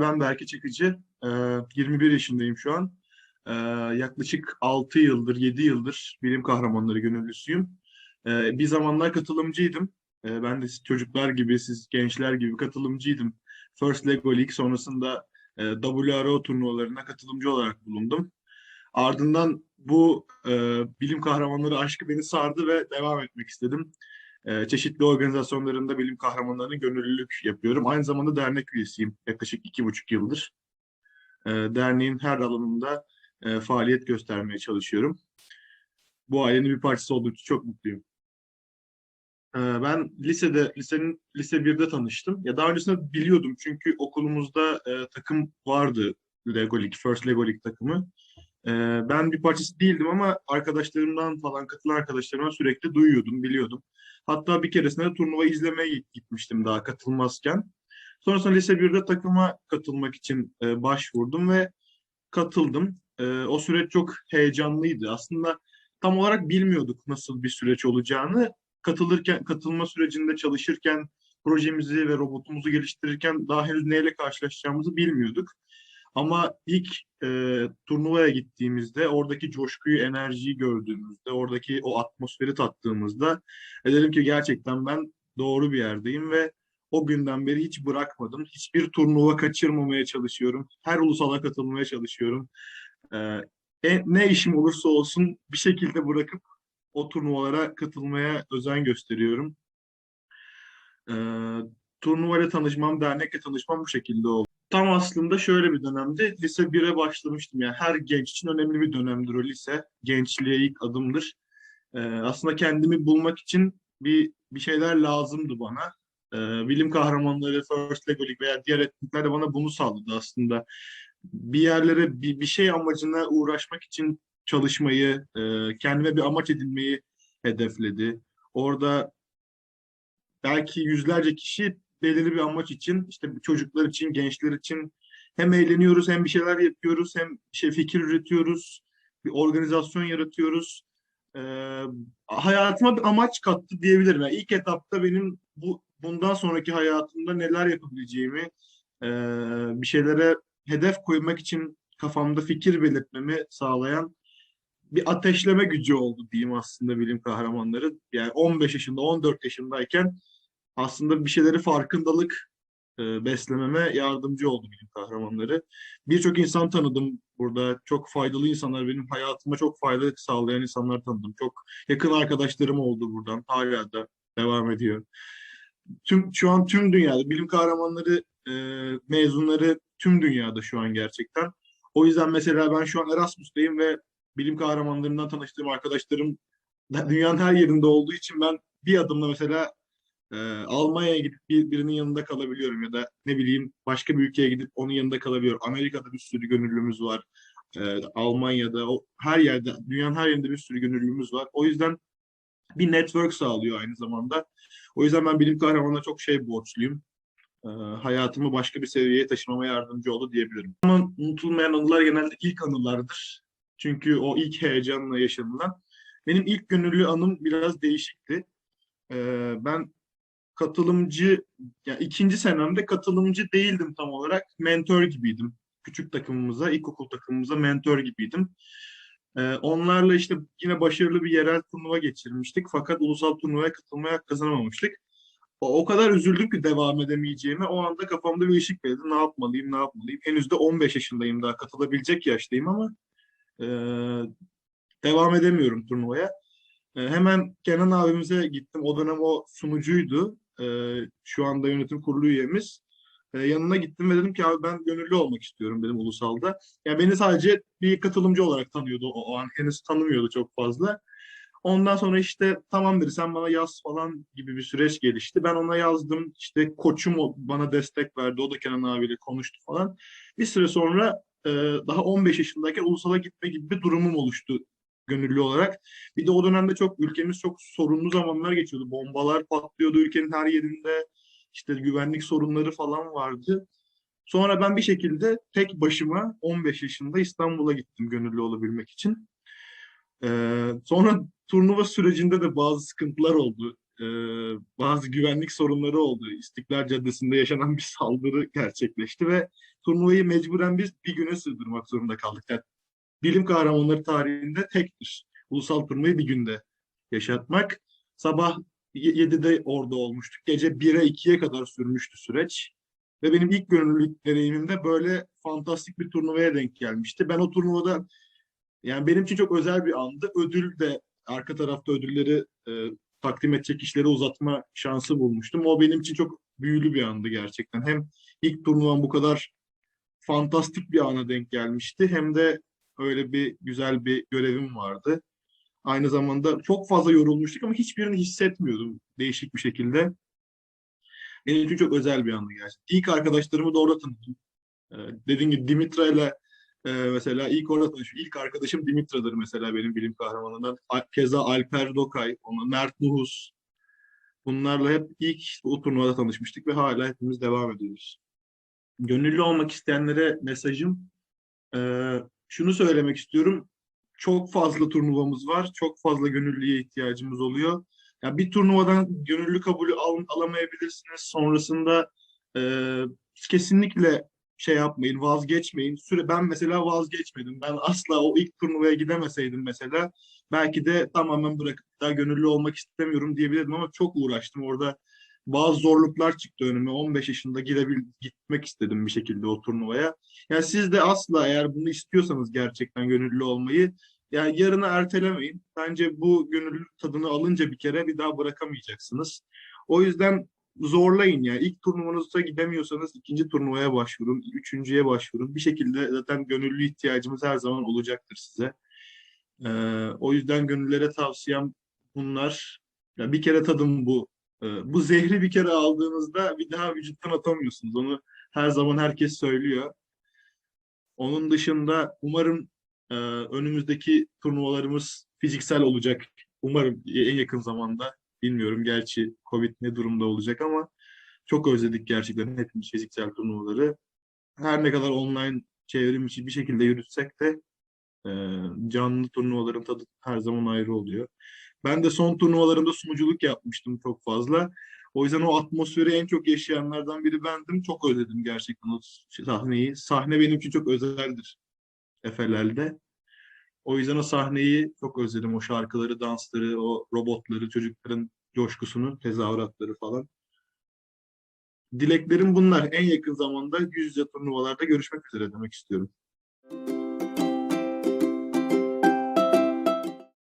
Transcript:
Ben Berke Çakıcı. Ee, 21 yaşındayım şu an. Ee, yaklaşık 6 yıldır, 7 yıldır bilim kahramanları gönüllüsüyüm. Ee, bir zamanlar katılımcıydım. Ee, ben de siz çocuklar gibi, siz gençler gibi katılımcıydım. First Lego League sonrasında e, WRO turnuvalarına katılımcı olarak bulundum. Ardından bu e, bilim kahramanları aşkı beni sardı ve devam etmek istedim. E, çeşitli organizasyonlarında bilim kahramanlarına gönüllülük yapıyorum. Aynı zamanda dernek üyesiyim yaklaşık iki buçuk yıldır. E, derneğin her alanında e, faaliyet göstermeye çalışıyorum. Bu ailenin bir parçası olduğu için çok mutluyum. E, ben lisede, lisenin lise 1'de tanıştım. Ya daha öncesinde biliyordum çünkü okulumuzda e, takım vardı. Lego League, First Lego League takımı. E, ben bir parçası değildim ama arkadaşlarımdan falan katılan arkadaşlarımdan sürekli duyuyordum, biliyordum. Hatta bir keresinde turnuva izlemeye gitmiştim daha katılmazken. Sonrasında lise 1'de takıma katılmak için e, başvurdum ve katıldım. E, o süreç çok heyecanlıydı. Aslında tam olarak bilmiyorduk nasıl bir süreç olacağını. Katılırken, katılma sürecinde çalışırken, projemizi ve robotumuzu geliştirirken daha henüz neyle karşılaşacağımızı bilmiyorduk. Ama ilk e, turnuvaya gittiğimizde, oradaki coşkuyu, enerjiyi gördüğümüzde, oradaki o atmosferi tattığımızda e, dedim ki gerçekten ben doğru bir yerdeyim ve o günden beri hiç bırakmadım. Hiçbir turnuva kaçırmamaya çalışıyorum. Her ulusala katılmaya çalışıyorum. E, e, ne işim olursa olsun bir şekilde bırakıp o turnuvalara katılmaya özen gösteriyorum. E, turnuvayla tanışmam, dernekle tanışmam bu şekilde oldu. Tam aslında şöyle bir dönemde lise 1'e başlamıştım. Yani her genç için önemli bir dönemdir o lise. Gençliğe ilk adımdır. Ee, aslında kendimi bulmak için bir bir şeyler lazımdı bana. Ee, bilim kahramanları, First Lego League veya diğer etkinlikler de bana bunu sağladı aslında. Bir yerlere bir, bir şey amacına uğraşmak için çalışmayı, e, kendime bir amaç edinmeyi hedefledi. Orada belki yüzlerce kişi belirli bir amaç için, işte çocuklar için, gençler için hem eğleniyoruz hem bir şeyler yapıyoruz, hem şey fikir üretiyoruz, bir organizasyon yaratıyoruz. Ee, hayatıma bir amaç kattı diyebilirim. Yani ilk etapta benim bu bundan sonraki hayatımda neler yapabileceğimi, e, bir şeylere hedef koymak için kafamda fikir belirtmemi sağlayan bir ateşleme gücü oldu diyeyim aslında bilim kahramanları. Yani 15 yaşında, 14 yaşındayken aslında bir şeyleri farkındalık e, beslememe yardımcı oldu bilim kahramanları. Birçok insan tanıdım burada. Çok faydalı insanlar, benim hayatıma çok fayda sağlayan insanlar tanıdım. Çok yakın arkadaşlarım oldu buradan. Hala da devam ediyor. Tüm şu an tüm dünyada bilim kahramanları e, mezunları tüm dünyada şu an gerçekten. O yüzden mesela ben şu an Erasmus'tayım ve bilim kahramanlarından tanıştığım arkadaşlarım dünyanın her yerinde olduğu için ben bir adımla mesela e, Almanya'ya gidip bir, birinin yanında kalabiliyorum ya da ne bileyim başka bir ülkeye gidip onun yanında kalabiliyorum. Amerika'da bir sürü gönüllümüz var. E, Almanya'da o, her yerde dünyanın her yerinde bir sürü gönüllümüz var. O yüzden bir network sağlıyor aynı zamanda. O yüzden ben bilim kahramanına çok şey borçluyum. E, hayatımı başka bir seviyeye taşımama yardımcı oldu diyebilirim. Ama unutulmayan anılar genelde ilk anılardır. Çünkü o ilk heyecanla yaşanılan. Benim ilk gönüllü anım biraz değişikti. Ee, ben katılımcı, yani ikinci senemde katılımcı değildim tam olarak. Mentor gibiydim. Küçük takımımıza, ilkokul takımımıza mentor gibiydim. Ee, onlarla işte yine başarılı bir yerel turnuva geçirmiştik. Fakat ulusal turnuvaya katılmaya kazanamamıştık. O, o kadar üzüldüm ki devam edemeyeceğime. O anda kafamda bir ışık belirdi. Ne yapmalıyım, ne yapmalıyım? Henüz de 15 yaşındayım daha. Katılabilecek yaştayım ama e, devam edemiyorum turnuvaya. E, hemen Kenan abimize gittim. O dönem o sunucuydu. E, şu anda yönetim kurulu üyemiz. E, yanına gittim ve dedim ki abi ben gönüllü olmak istiyorum dedim ulusalda. Yani beni sadece bir katılımcı olarak tanıyordu o, o an. Henüz tanımıyordu çok fazla. Ondan sonra işte tamam dedi sen bana yaz falan gibi bir süreç gelişti. Ben ona yazdım. İşte koçum bana destek verdi. O da Kenan abiyle konuştu falan. Bir süre sonra e, daha 15 yaşındayken ulusala gitme gibi bir durumum oluştu gönüllü olarak. Bir de o dönemde çok ülkemiz çok sorunlu zamanlar geçiyordu. Bombalar patlıyordu ülkenin her yerinde. İşte güvenlik sorunları falan vardı. Sonra ben bir şekilde tek başıma 15 yaşında İstanbul'a gittim gönüllü olabilmek için. Ee, sonra turnuva sürecinde de bazı sıkıntılar oldu. e, bazı güvenlik sorunları oldu. İstiklal Caddesi'nde yaşanan bir saldırı gerçekleşti ve turnuvayı mecburen biz bir güne sığdırmak zorunda kaldık. Yani bilim kahramanları tarihinde tektir. Ulusal turnuvayı bir günde yaşatmak. Sabah 7'de orada olmuştuk. Gece 1'e 2'ye kadar sürmüştü süreç. Ve benim ilk gönüllülük deneyimimde böyle fantastik bir turnuvaya denk gelmişti. Ben o turnuvada yani benim için çok özel bir andı. Ödül de arka tarafta ödülleri e, takdim edecek kişileri uzatma şansı bulmuştum. O benim için çok büyülü bir andı gerçekten. Hem ilk turnuvam bu kadar fantastik bir ana denk gelmişti. Hem de öyle bir güzel bir görevim vardı. Aynı zamanda çok fazla yorulmuştuk ama hiçbirini hissetmiyordum değişik bir şekilde. Benim için çok özel bir andı gerçekten. İlk arkadaşlarımı da orada tanıdım. Ee, dediğim gibi Dimitra ile e, mesela ilk orada tanıştım. İlk arkadaşım Dimitra'dır mesela benim bilim kahramanından. Keza Alper Dokay, ona Mert Nuhus. Bunlarla hep ilk o turnuvada tanışmıştık ve hala hepimiz devam ediyoruz. Gönüllü olmak isteyenlere mesajım e, şunu söylemek istiyorum. Çok fazla turnuvamız var. Çok fazla gönüllüye ihtiyacımız oluyor. Ya bir turnuvadan gönüllü kabulü al- alamayabilirsiniz. Sonrasında e, kesinlikle şey yapmayın, vazgeçmeyin. Süre ben mesela vazgeçmedim. Ben asla o ilk turnuvaya gidemeseydim mesela belki de tamamen bırakıp daha gönüllü olmak istemiyorum diyebilirdim ama çok uğraştım. Orada bazı zorluklar çıktı önüme. 15 yaşında gidebil gitmek istedim bir şekilde o turnuvaya. Yani siz de asla eğer bunu istiyorsanız gerçekten gönüllü olmayı yani yarına ertelemeyin. Bence bu gönüllülük tadını alınca bir kere bir daha bırakamayacaksınız. O yüzden zorlayın yani. İlk turnuvanıza gidemiyorsanız ikinci turnuvaya başvurun, üçüncüye başvurun. Bir şekilde zaten gönüllü ihtiyacımız her zaman olacaktır size. Ee, o yüzden gönüllere tavsiyem bunlar. Ya bir kere tadın bu. Ee, bu zehri bir kere aldığınızda bir daha vücuttan atamıyorsunuz. Onu her zaman herkes söylüyor. Onun dışında umarım e, önümüzdeki turnuvalarımız fiziksel olacak. Umarım en yakın zamanda. Bilmiyorum gerçi Covid ne durumda olacak ama çok özledik gerçekten hepimiz fiziksel turnuvaları. Her ne kadar online çevrim içi bir şekilde yürütsek de e, canlı turnuvaların tadı her zaman ayrı oluyor. Ben de son turnuvalarımda sunuculuk yapmıştım çok fazla. O yüzden o atmosferi en çok yaşayanlardan biri bendim. Çok özledim gerçekten o sahneyi. Sahne benim için çok özeldir Efeler'de. O yüzden o sahneyi çok özledim. O şarkıları, dansları, o robotları, çocukların coşkusunu, tezahüratları falan. Dileklerim bunlar. En yakın zamanda yüz yüze turnuvalarda görüşmek üzere demek istiyorum.